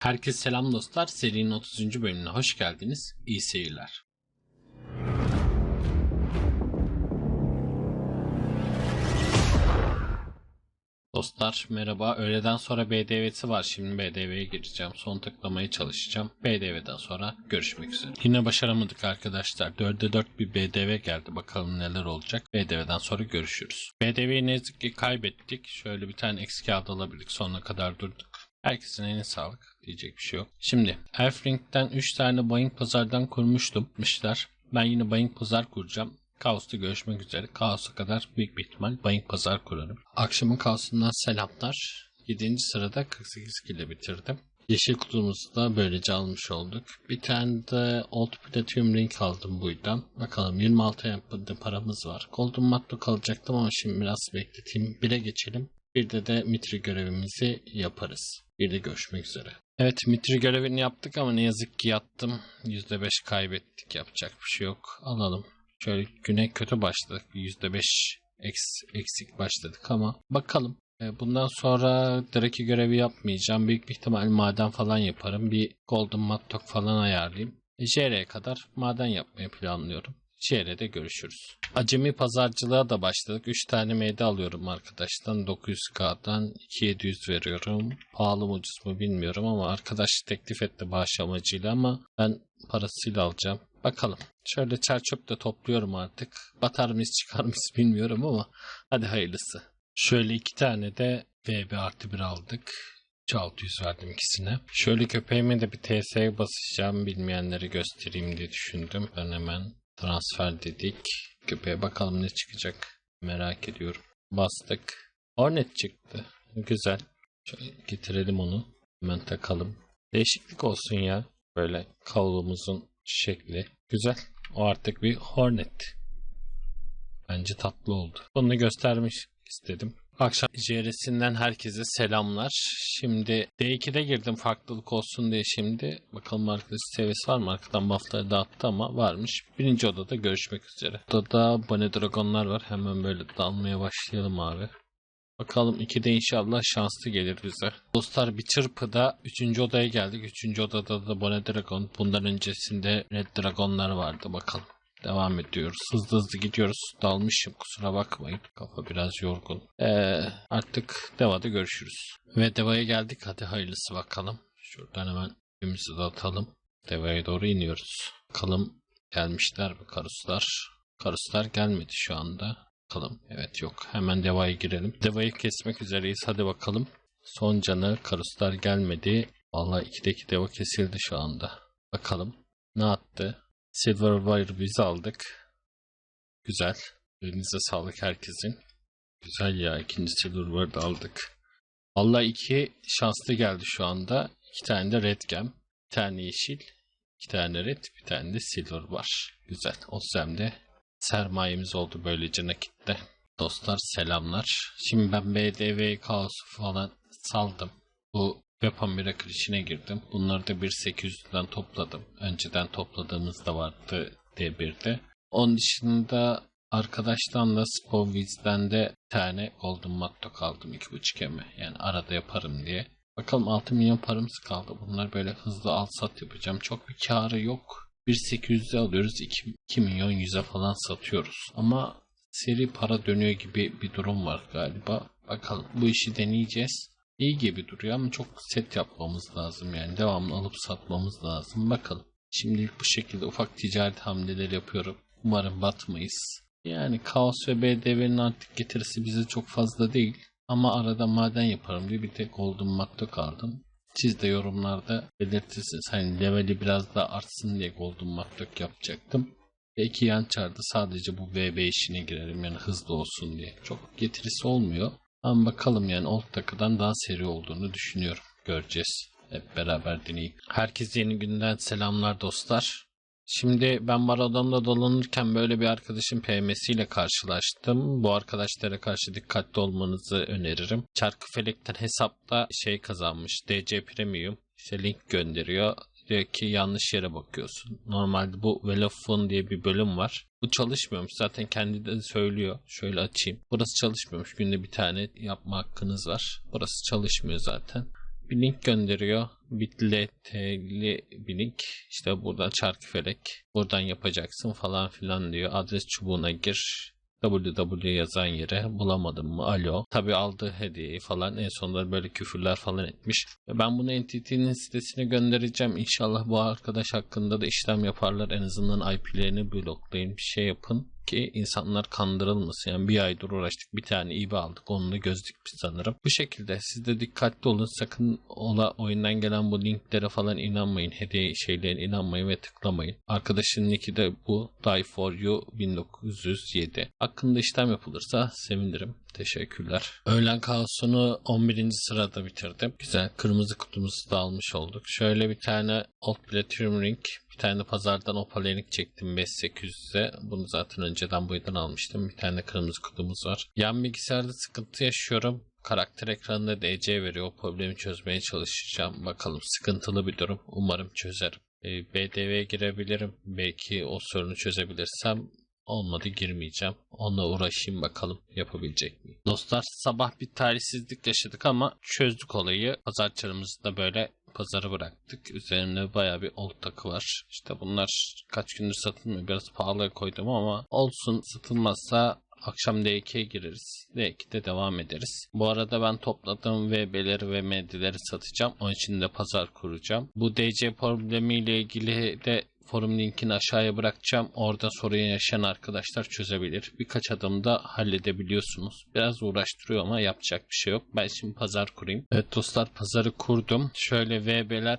Herkese selam dostlar. Serinin 30. bölümüne hoş geldiniz. İyi seyirler. Dostlar merhaba. Öğleden sonra BDV'si var. Şimdi BDV'ye gireceğim. Son tıklamaya çalışacağım. BDV'den sonra görüşmek üzere. Yine başaramadık arkadaşlar. 4'e 4 bir BDV geldi. Bakalım neler olacak. BDV'den sonra görüşürüz. BDV'yi ne yazık ki kaybettik. Şöyle bir tane eksik kağıt alabildik. Sonuna kadar durduk. Herkesin eline sağlık. Diyecek bir şey yok. Şimdi Elfring'den 3 tane Boeing pazardan kurmuştum. Mışlar. Ben yine Boeing pazar kuracağım. Kaos'ta görüşmek üzere. Kaos'a kadar büyük bir ihtimal Boeing pazar kurarım. Akşamın kaosundan selamlar. 7. sırada 48 kilo bitirdim. Yeşil kutumuzu da böylece almış olduk. Bir tane de Old Platinum Ring aldım buradan. Bakalım 26 yapıda paramız var. Golden Matto kalacaktım ama şimdi biraz bekleteyim. 1'e geçelim. Bir de de Mitri görevimizi yaparız. Bir de görüşmek üzere. Evet Mitri görevini yaptık ama ne yazık ki yattım. %5 kaybettik. Yapacak bir şey yok. Alalım. Şöyle güne kötü başladık. %5 eks, eksik başladık ama bakalım. E, Bundan sonra Draki görevi yapmayacağım. Büyük bir ihtimal maden falan yaparım. Bir Golden Mattock falan ayarlayayım. E, JR'ye kadar maden yapmayı planlıyorum. JR'de görüşürüz. Acemi pazarcılığa da başladık. 3 tane meyde alıyorum arkadaştan. 900k'dan 2700 veriyorum. Pahalı mı ucuz mu bilmiyorum ama arkadaş teklif etti bağış amacıyla ama ben parasıyla alacağım. Bakalım. Şöyle çer çöp de topluyorum artık. Batar mıyız çıkar mıyız bilmiyorum ama hadi hayırlısı. Şöyle iki tane de VB artı bir aldık. 600 verdim ikisine. Şöyle köpeğime de bir TS'ye basacağım. Bilmeyenleri göstereyim diye düşündüm. Ben hemen transfer dedik. Köpeğe bakalım ne çıkacak. Merak ediyorum. Bastık. Hornet çıktı. Güzel. Şöyle getirelim onu. Hemen takalım. Değişiklik olsun ya. Böyle kavlumuzun şekli. Güzel. O artık bir Hornet. Bence tatlı oldu. Bunu göstermiş istedim. Akşam JR'sinden herkese selamlar. Şimdi D2'de girdim farklılık olsun diye şimdi. Bakalım arkadaş seviyesi var mı? Arkadan buffları dağıttı ama varmış. Birinci odada görüşmek üzere. Odada Bunny Dragonlar var. Hemen böyle dalmaya başlayalım abi. Bakalım 2'de inşallah şanslı gelir bize. Dostlar bir çırpıda 3. odaya geldik. 3. odada da Bonnet Dragon. Bundan öncesinde Red Dragonlar vardı. Bakalım. Devam ediyoruz. Hızlı hızlı gidiyoruz. Dalmışım kusura bakmayın. Kafa biraz yorgun. Ee, artık Deva'da görüşürüz. Ve Deva'ya geldik. Hadi hayırlısı bakalım. Şuradan hemen ipimizi de atalım. Deva'ya doğru iniyoruz. Bakalım gelmişler mi karuslar? Karuslar gelmedi şu anda. Bakalım. Evet yok. Hemen Deva'ya girelim. Deva'yı kesmek üzereyiz. Hadi bakalım. Son canı karuslar gelmedi. Vallahi 2'deki Deva kesildi şu anda. Bakalım. Ne attı? Silverwire biz aldık. Güzel. Elinize sağlık herkesin. Güzel ya. ikinci Silverwire da aldık. Vallahi iki şanslı geldi şu anda. İki tane de red gem. Bir tane yeşil. iki tane red. Bir tane de silver var. Güzel. O de sermayemiz oldu böylece nakitte. Dostlar selamlar. Şimdi ben BDV kaosu falan saldım. Bu Weapon Miracle işine girdim. Bunları da 1.800'den topladım. Önceden topladığımız da vardı D1'de. Onun dışında arkadaştan da Spowiz'den de bir tane Golden Mattock aldım 2.5 eme. Yani arada yaparım diye. Bakalım 6 milyon paramız kaldı. Bunlar böyle hızlı al sat yapacağım. Çok bir karı yok. 1.800'e alıyoruz. 2, 2 milyon 100'e falan satıyoruz. Ama seri para dönüyor gibi bir durum var galiba. Bakalım bu işi deneyeceğiz. İyi gibi duruyor ama çok set yapmamız lazım yani. Devamlı alıp satmamız lazım. Bakalım. Şimdilik bu şekilde ufak ticaret hamleleri yapıyorum. Umarım batmayız. Yani Kaos ve BDV'nin artık getirisi bize çok fazla değil. Ama arada maden yaparım diye bir tek Golden Matto kaldım. Siz de yorumlarda belirtirsiniz. Hani leveli biraz daha artsın diye Golden Mattock yapacaktım. Ve iki yan çarda sadece bu VB işine girerim yani hızlı olsun diye. Çok getirisi olmuyor. Ama bakalım yani Old Takı'dan daha seri olduğunu düşünüyorum. Göreceğiz. Hep beraber deneyip. Herkese yeni günden selamlar dostlar. Şimdi ben Maradon'da dolanırken böyle bir arkadaşın PM'siyle karşılaştım. Bu arkadaşlara karşı dikkatli olmanızı öneririm. Çarkı Felek'ten hesapta şey kazanmış. DC Premium. İşte link gönderiyor. Diyor ki yanlış yere bakıyorsun. Normalde bu Well of Fun diye bir bölüm var. Bu çalışmıyormuş. Zaten kendi de söylüyor. Şöyle açayım. Burası çalışmıyormuş. Günde bir tane yapma hakkınız var. Burası çalışmıyor zaten. Bir link gönderiyor. Bitleteli binik. İşte burada çarkıfelek. Buradan yapacaksın falan filan diyor. Adres çubuğuna gir. Www yazan yere bulamadım mı? Alo. Tabi aldığı hediyeyi falan en sonunda böyle küfürler falan etmiş. Ben bunu NTT'nin sitesine göndereceğim. İnşallah bu arkadaş hakkında da işlem yaparlar. En azından IP'lerini bloklayın. Bir şey yapın ki insanlar kandırılmasın. Yani bir aydır uğraştık bir tane İBA aldık onu da gözlük sanırım. Bu şekilde siz de dikkatli olun. Sakın ola oyundan gelen bu linklere falan inanmayın. Hediye şeylerine inanmayın ve tıklamayın. Arkadaşın nicki de bu Die For You 1907. Hakkında işlem yapılırsa sevinirim. Teşekkürler. Öğlen kaosunu 11. sırada bitirdim. Güzel. Kırmızı kutumuzu da almış olduk. Şöyle bir tane Old Platinum Ring tane pazardan opalenik çektim 5800'e. Bunu zaten önceden bu yüzden almıştım. Bir tane kırmızı kutumuz var. Yan bilgisayarda sıkıntı yaşıyorum. Karakter ekranında DC veriyor. O problemi çözmeye çalışacağım. Bakalım sıkıntılı bir durum. Umarım çözerim. E, BDV'ye girebilirim. Belki o sorunu çözebilirsem Olmadı girmeyeceğim. Onunla uğraşayım bakalım yapabilecek miyim. Dostlar sabah bir talihsizlik yaşadık ama çözdük olayı. Pazar çarımızı da böyle pazara bıraktık. Üzerinde baya bir old takı var. İşte bunlar kaç gündür satılmıyor. Biraz pahalıya koydum ama olsun satılmazsa Akşam D2'ye gireriz. D2'de devam ederiz. Bu arada ben topladığım VB'leri ve MD'leri satacağım. Onun için de pazar kuracağım. Bu DC problemiyle ilgili de forum linkini aşağıya bırakacağım. Orada sorun yaşayan arkadaşlar çözebilir. Birkaç adımda halledebiliyorsunuz. Biraz uğraştırıyor ama yapacak bir şey yok. Ben şimdi pazar kurayım. Evet dostlar pazarı kurdum. Şöyle VB'ler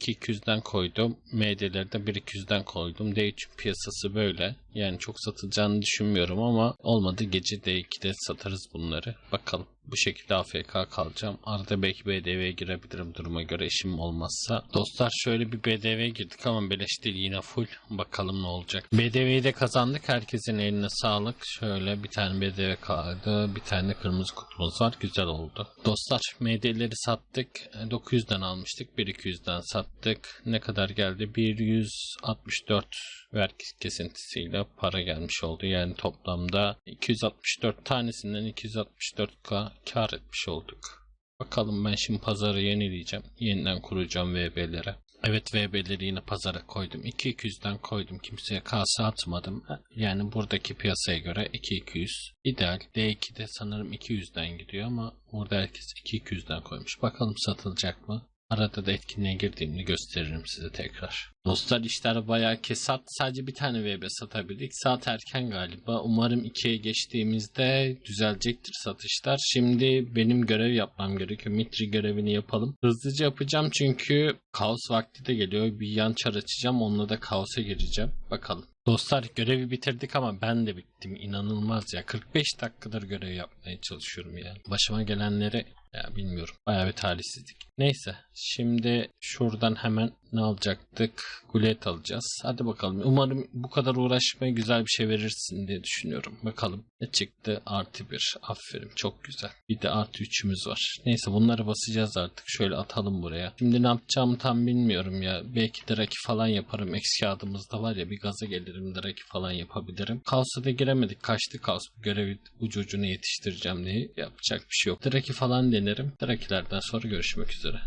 200'den koydum. MD'leri de 1-200'den koydum. D3 piyasası böyle. Yani çok satılacağını düşünmüyorum ama olmadı gece D2'de satarız bunları. Bakalım. Bu şekilde AFK kalacağım. Arada belki BDV'ye girebilirim duruma göre işim olmazsa. Dostlar şöyle bir BDV'ye girdik ama beleş değil yine full. Bakalım ne olacak. BDV'yi de kazandık. Herkesin eline sağlık. Şöyle bir tane BDV kaldı. Bir tane kırmızı kutumuz var. Güzel oldu. Dostlar MD'leri sattık. 900'den almıştık. 1-200'den sattık. Ne kadar geldi? 164 vergi kesintisiyle para gelmiş oldu. Yani toplamda 264 tanesinden 264k kar etmiş olduk. Bakalım ben şimdi pazarı yenileyeceğim. Yeniden kuracağım VB'lere. Evet VB'leri yine pazara koydum. 2-200'den koydum. Kimseye kasa atmadım. Yani buradaki piyasaya göre 2-200. İdeal. D2'de sanırım 200'den gidiyor ama burada herkes 2-200'den koymuş. Bakalım satılacak mı? Arada da etkinliğe girdiğimde gösteririm size tekrar. Dostlar işler bayağı kesat. Sadece bir tane VB satabildik. Saat erken galiba. Umarım 2'ye geçtiğimizde düzelecektir satışlar. Şimdi benim görev yapmam gerekiyor. Mitri görevini yapalım. Hızlıca yapacağım çünkü kaos vakti de geliyor. Bir yan çar açacağım. Onunla da kaosa gireceğim. Bakalım. Dostlar görevi bitirdik ama ben de bittim. İnanılmaz ya. 45 dakikadır görev yapmaya çalışıyorum ya. Başıma gelenleri ya bilmiyorum. Bayağı bir talihsizlik. Neyse. Şimdi şuradan hemen ne alacaktık? Gulet alacağız. Hadi bakalım. Umarım bu kadar uğraşmaya güzel bir şey verirsin diye düşünüyorum. Bakalım. Ne çıktı? Artı bir. Aferin. Çok güzel. Bir de artı üçümüz var. Neyse bunları basacağız artık. Şöyle atalım buraya. Şimdi ne yapacağımı tam bilmiyorum ya. Belki Draki falan yaparım. Eksi kağıdımız da var ya. Bir gaza gelirim. Draki falan yapabilirim. Kaos'a da giremedik. Kaçtı Kaos. Bu görevi ucu ucuna yetiştireceğim diye. Yapacak bir şey yok. Draki falan denerim. Drakilerden sonra görüşmek üzere.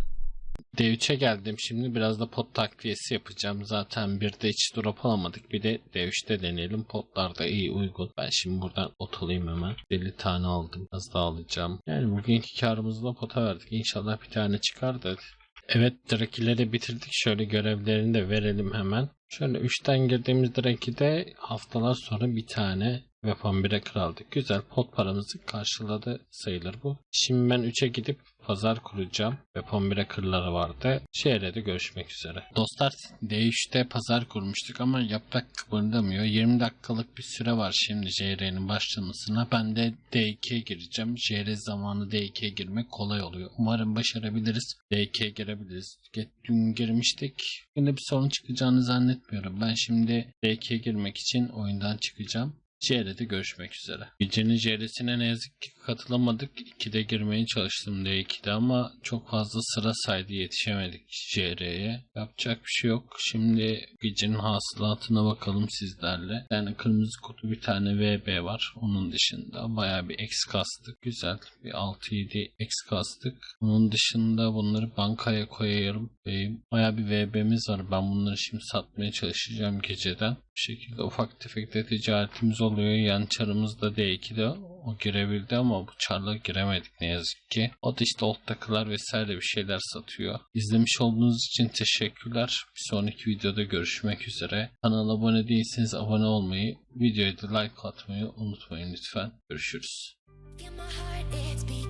D3'e geldim şimdi biraz da pot takviyesi yapacağım. Zaten bir de hiç drop alamadık. Bir de D3'te deneyelim. Potlar da iyi uygun. Ben şimdi buradan ot alayım hemen. 50 tane aldım. Az daha alacağım. Yani bugünkü karımızda pota verdik. İnşallah bir tane çıkar da. Evet Drakileri bitirdik. Şöyle görevlerini de verelim hemen. Şöyle 3'ten girdiğimiz Draki'de haftalar sonra bir tane Weapon 1'e kraldık. Güzel pot paramızı karşıladı sayılır bu. Şimdi ben 3'e gidip pazar kuracağım. Weapon 1'e kırları vardı. Şehre de görüşmek üzere. Dostlar D3'te pazar kurmuştuk ama yaprak kıpırdamıyor. 20 dakikalık bir süre var şimdi JR'nin başlamasına. Ben de D2'ye gireceğim. JR zamanı D2'ye girmek kolay oluyor. Umarım başarabiliriz. D2'ye girebiliriz. Dün girmiştik. Yine bir sorun çıkacağını zannetmiyorum. Ben şimdi D2'ye girmek için oyundan çıkacağım. JR'de görüşmek üzere. Gecenin JR'sine ne yazık ki katılamadık. 2'de girmeye çalıştım D2'de ama çok fazla sıra saydı yetişemedik JR'ye. Yapacak bir şey yok. Şimdi gecenin hasılatına bakalım sizlerle. Yani kırmızı kutu bir tane VB var. Onun dışında bayağı bir X kastık. Güzel. Bir 6-7 X kastık. Onun dışında bunları bankaya koyuyorum. Ve bayağı bir VB'miz var. Ben bunları şimdi satmaya çalışacağım geceden. Bu şekilde ufak tefek de ticaretimiz oluyor. Yan çarımız da D2'de o girebildi ama bu çarla giremedik ne yazık ki. O da işte old takılar vesaire bir şeyler satıyor. İzlemiş olduğunuz için teşekkürler. Bir sonraki videoda görüşmek üzere. Kanala abone değilseniz abone olmayı, videoya da like atmayı unutmayın lütfen. Görüşürüz. Feel.